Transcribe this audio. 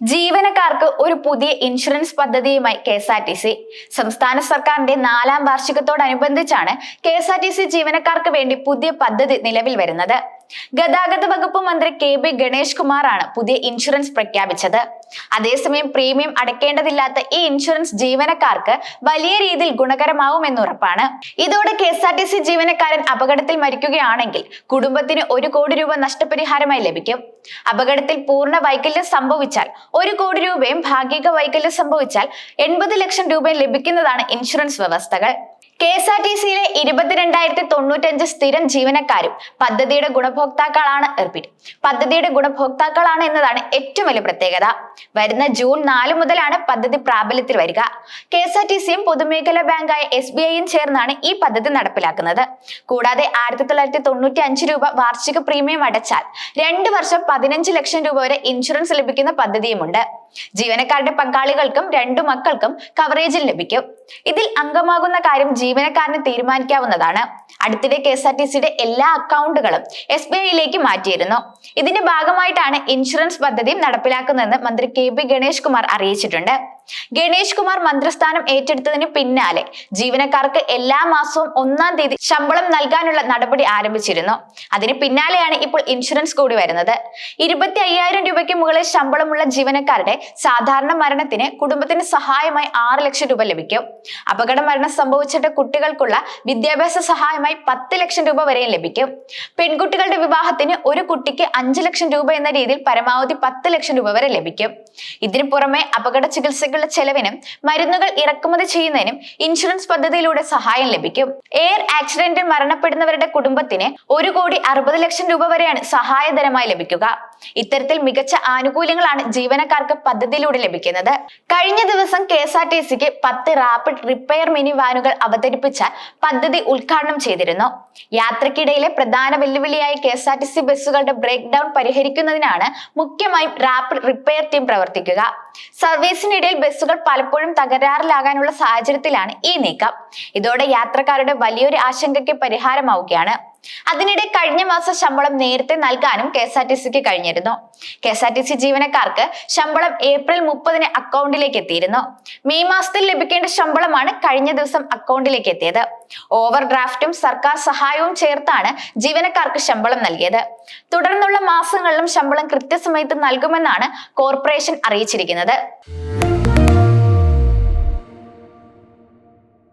ജീവനക്കാർക്ക് ഒരു പുതിയ ഇൻഷുറൻസ് പദ്ധതിയുമായി K S R T C സംസ്ഥാന സർക്കാരിന്റെ നാലാം വാർഷികത്തോടനുബന്ധിച്ചാണ് K S R T C ജീവനക്കാർക്ക് വേണ്ടി പുതിയ പദ്ധതി നിലവിൽ വരുന്നത്. ഗതാഗത വകുപ്പ് മന്ത്രി കെ ബി ഗണേഷ് കുമാറാണ് പുതിയ ഇൻഷുറൻസ് പ്രഖ്യാപിച്ചത്. അതേസമയം പ്രീമിയം അടക്കേണ്ടതില്ലാത്ത ഈ ഇൻഷുറൻസ് ജീവനക്കാർക്ക് വലിയ രീതിയിൽ ഗുണകരമാവുമെന്ന് ഉറപ്പാണ്. ഇതോടെ K S R T C ജീവനക്കാരൻ അപകടത്തിൽ മരിക്കുകയാണെങ്കിൽ കുടുംബത്തിന് ഒരു കോടി രൂപ നഷ്ടപരിഹാരമായി ലഭിക്കും. അപകടത്തിൽ പൂർണ വൈകല്യം സംഭവിച്ചാൽ ഒരു കോടി രൂപയും ഭാഗിക വൈകല്യം സംഭവിച്ചാൽ എൺപത് ലക്ഷം രൂപയും ലഭിക്കുന്നതാണ് ഇൻഷുറൻസ് വ്യവസ്ഥകൾ. കെ എസ് ആർ ടി സിയിലെ ഇരുപത്തിരണ്ടായിരത്തി തൊണ്ണൂറ്റഞ്ച് സ്ഥിരം ജീവനക്കാരും പദ്ധതിയുടെ ഗുണഭോക്താക്കളാണ് റിപ്പീറ്റ് പദ്ധതിയുടെ ഗുണഭോക്താക്കളാണ് എന്നതാണ് ഏറ്റവും വലിയ പ്രത്യേകത. വരുന്ന ജൂൺ നാല് മുതലാണ് പദ്ധതി പ്രാബല്യത്തിൽ വരിക. കെ എസ് ആർ ടി സിയും പൊതുമേഖലാ ബാങ്കായ എസ് ബി ഐയും ചേർന്നാണ് ഈ പദ്ധതി നടപ്പിലാക്കുന്നത്. കൂടാതെ ആയിരത്തി തൊള്ളായിരത്തി തൊണ്ണൂറ്റി അഞ്ച് രൂപ വാർഷിക പ്രീമിയം അടച്ചാൽ രണ്ട് വർഷം പതിനഞ്ച് ലക്ഷം രൂപ വരെ ഇൻഷുറൻസ് ലഭിക്കുന്ന പദ്ധതിയുമുണ്ട്. ജീവനക്കാരുടെ പങ്കാളികൾക്കും രണ്ടു മക്കൾക്കും കവറേജിൽ ലഭിക്കും. ഇതിൽ അംഗമാകുന്ന കാര്യം ജീവനക്കാരന് തീരുമാനിക്കാവുന്നതാണ്. അടുത്തിടെ കെ എസ് ആർ ടി സിയുടെ എല്ലാ അക്കൗണ്ടുകളും എസ് ബി ഐയിലേക്ക് മാറ്റിയിരുന്നു. ഇതിന്റെ ഭാഗമായിട്ടാണ് ഇൻഷുറൻസ് പദ്ധതിയും നടപ്പിലാക്കുന്നതെന്ന് മന്ത്രി കെ പി ഗണേഷ് കുമാർ അറിയിച്ചിട്ടുണ്ട്. ഗണേഷ് കുമാർ മന്ത്രിസ്ഥാനം ഏറ്റെടുത്തതിന് പിന്നാലെ ജീവനക്കാർക്ക് എല്ലാ മാസവും ഒന്നാം തീയതി ശമ്പളം നൽകാനുള്ള നടപടി ആരംഭിച്ചിരുന്നു. അതിന് പിന്നാലെയാണ് ഇപ്പോൾ ഇൻഷുറൻസ് കൂടി വരുന്നത്. ഇരുപത്തി അയ്യായിരം രൂപയ്ക്ക് മുകളിൽ ശമ്പളമുള്ള ജീവനക്കാരുടെ സാധാരണ മരണത്തിന് കുടുംബത്തിന് സഹായമായി ആറ് ലക്ഷം രൂപ ലഭിക്കും. അപകട മരണം സംഭവിച്ചിട്ട് കുട്ടികൾക്കുള്ള വിദ്യാഭ്യാസ സഹായമായി പത്ത് ലക്ഷം രൂപ വരെയും ലഭിക്കും. പെൺകുട്ടികളുടെ വിവാഹത്തിന് ഒരു കുട്ടിക്ക് അഞ്ചു ലക്ഷം രൂപ എന്ന രീതിയിൽ പരമാവധി പത്ത് ലക്ഷം രൂപ വരെ ലഭിക്കും. ഇതിനു പുറമെ അപകട ചികിത്സകളുടെ ചെലവിനും മരുന്നുകൾ ഇറക്കുമതി ചെയ്യുന്നതിനും ഇൻഷുറൻസ് പദ്ധതിയിലൂടെ സഹായം ലഭിക്കും. എയർ ആക്സിഡന്റിൽ മരണപ്പെടുന്നവരുടെ കുടുംബത്തിന് ഒരു കോടി അറുപത് ലക്ഷം രൂപ വരെയാണ് സഹായധനമായി ലഭിക്കുക. ഇത്തരത്തിൽ മികച്ച ആനുകൂല്യങ്ങളാണ് ജീവനക്കാർക്ക് പദ്ധതിയിലൂടെ ലഭിക്കുന്നത്. കഴിഞ്ഞ ദിവസം കെ എസ് ആർ ടി സിക്ക് പത്ത് റാപ്പിഡ് റിപ്പയർ മിനി വാനുകൾ അവതരിപ്പിച്ച പദ്ധതി ഉദ്ഘാടനം ചെയ്തിരുന്നു. യാത്രക്കിടയിലെ പ്രധാന വെല്ലുവിളിയായി K S R T C ബസ്സുകളുടെ ബ്രേക്ക് ഡൗൺ പരിഹരിക്കുന്നതിനാണ് മുഖ്യമായും റാപ്പിഡ് റിപ്പയർ ടീം പ്രവർത്തിക്കുക. സർവീസിനിടയിൽ ബസ്സുകൾ പലപ്പോഴും തകരാറിലാകാനുള്ള സാഹചര്യത്തിലാണ് ഈ നീക്കം. ഇതോടെ യാത്രക്കാരുടെ വലിയൊരു ആശങ്കയ്ക്ക് പരിഹാരമാവുകയാണ്. അതിനിടെ കഴിഞ്ഞ മാസം ശമ്പളം നേരത്തെ നൽകാനും കെ എസ് ആർ ടി സിക്ക് കഴിഞ്ഞിരുന്നു. K S R T C ജീവനക്കാർക്ക് ശമ്പളം ഏപ്രിൽ മുപ്പതിന് അക്കൗണ്ടിലേക്ക് എത്തിയിരുന്നു. മെയ് മാസത്തിൽ ലഭിക്കേണ്ട ശമ്പളമാണ് കഴിഞ്ഞ ദിവസം അക്കൗണ്ടിലേക്ക് എത്തിയത്. ഓവർ ഡ്രാഫ്റ്റും സർക്കാർ സഹായവും ചേർത്താണ് ജീവനക്കാർക്ക് ശമ്പളം നൽകിയത്. തുടർന്നുള്ള മാസങ്ങളിലും ശമ്പളം കൃത്യസമയത്ത് നൽകുമെന്നാണ് കോർപ്പറേഷൻ അറിയിച്ചിരിക്കുന്നത്.